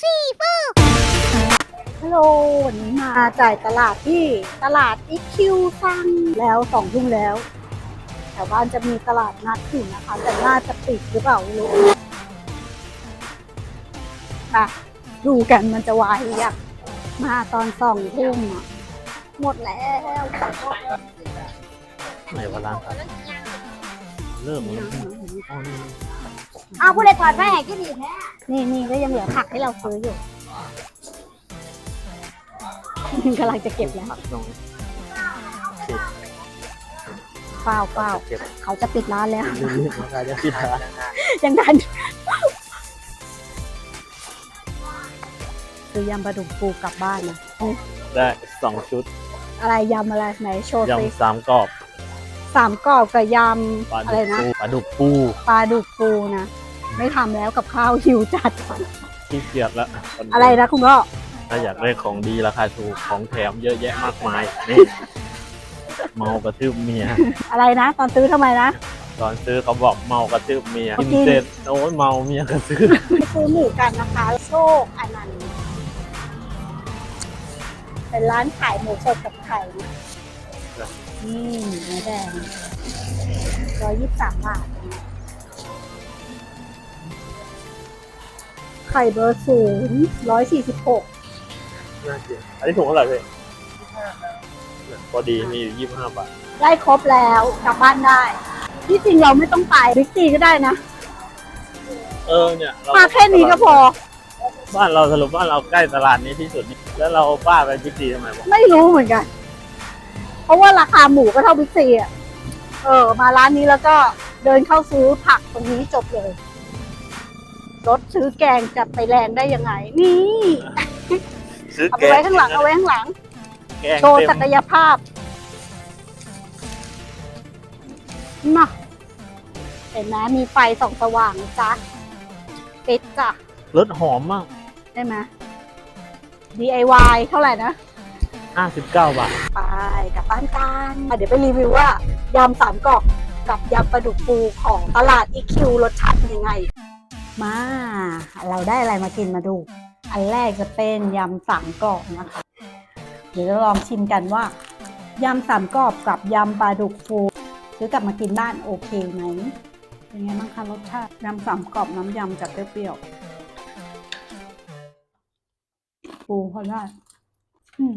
three four ฮัลโหลวันนี้มาจ่ายตลาดที่ตลาดอีคิวซังแล้วสองทุ่มแล้วแถวบ้านจะมีตลาดนัดอยู่นะคะ แต่น่าจะปิดหรือเปล่าไม่รู้อะดูกันมันจะวายหรือยังมาตอนสองทุ่มอะหมดแล้วไหนวะร้านครับเริ่มแล้วอ๋อนี่ เอาผู้ใดถอดไฟให้กินอีกแท้นี่นี่ก็ยังเหลือผักให้เราซื้ออยู่ กำลังจะเก็บแล้วผักตรงเปล่าเปล่าเก็บเขาจะปิดร้านแล้วยๆราคาจะพิธายังทันซื้อยำปลาดุกปูกลับบ้านนะนี่ได้สองชุด อะไรยำอะไรไหนโชว์สิยำสามกรอบสามกรอบกับยำอะไรนะปลาดุกปูปลาดุกปูนะ ไม่ทำแล้วกับข้าวหิวจัด ขี้เกียจละอะไรนะคุณพ่อถ้าอยากได้ของดีราคาถูกของแถมเยอะแยะมากมายนี่ เมากระทืบเมีย อะไรนะ ตอนซื้อทำไมนะ ตอนซื้อเขาบอกเมากระทืบเมียเขากิกินนเสร็จโอ้ยเมาเมียกระทืบไปซื้อหมูกันนะคะ โชคอนันต์เป็นร้านขายหมูสดกับไข่นะนี่หมูเนื้อแดงร้อยยี่สิบสามบาท ไข่เบอร์ศูนย์ร้อยสี่สิบหกน่าเกลียดอันนี้ถุงเท่าไหร่พี่พอดีมีอยู่ยี่สิบห้าบาท ได้ครบแล้วกลับบ้านได้ ที่จริงเราไม่ต้องไปบิ๊กซีก็ได้นะ เออเนี่ยเรมาแค่นี้ก็พอ บ้านเราสรุปบ้านเราใกล้ตลาดนี้ที่สุดนี่แล้วเราป้าไปจิ๊กซีทำไมวะไม่รู้เหมือนกัน เพราะว่าราคาหมูก็เท่าบิ๊กซีอะ เออ มาร้านนี้แล้วก็เดินเข้าซื้อผักตรงนี้จบเลย รถซื้อแกงจะไปแรงได้ยังไง นี่ ซื้อเอาแกไปไว้ข้างหลังเอาไว้ข้างหลัง แกงโชว์เต็มศักยภาพมาเห็นไหมมีไฟส่องสว่างนะจ๊ะปิดจ้ะ รสหอมมาก ได้ไหม DIY เท่าไหร่นะ 59 บาท ไปกลับบ้านกันอะเดี๋ยวไปรีวิวว่ายำสามกรอบกับยำปลาดุกปูของตลาดอีคิวรสชาติเป็นยังไง มา เราได้อะไรมากินมาดู อันแรกจะเป็นยำสามกรอบนะคะ เดี๋ยวเราลองชิมกันว่ายำสามกรอบกับยำปลาดุกฟูซื้อกลับมากินบ้านโอเคไหมเป็นไงบ้างคะรสชาติยำสามกรอบน้ำยำจากเปรี้ยวๆปูพอได้อืม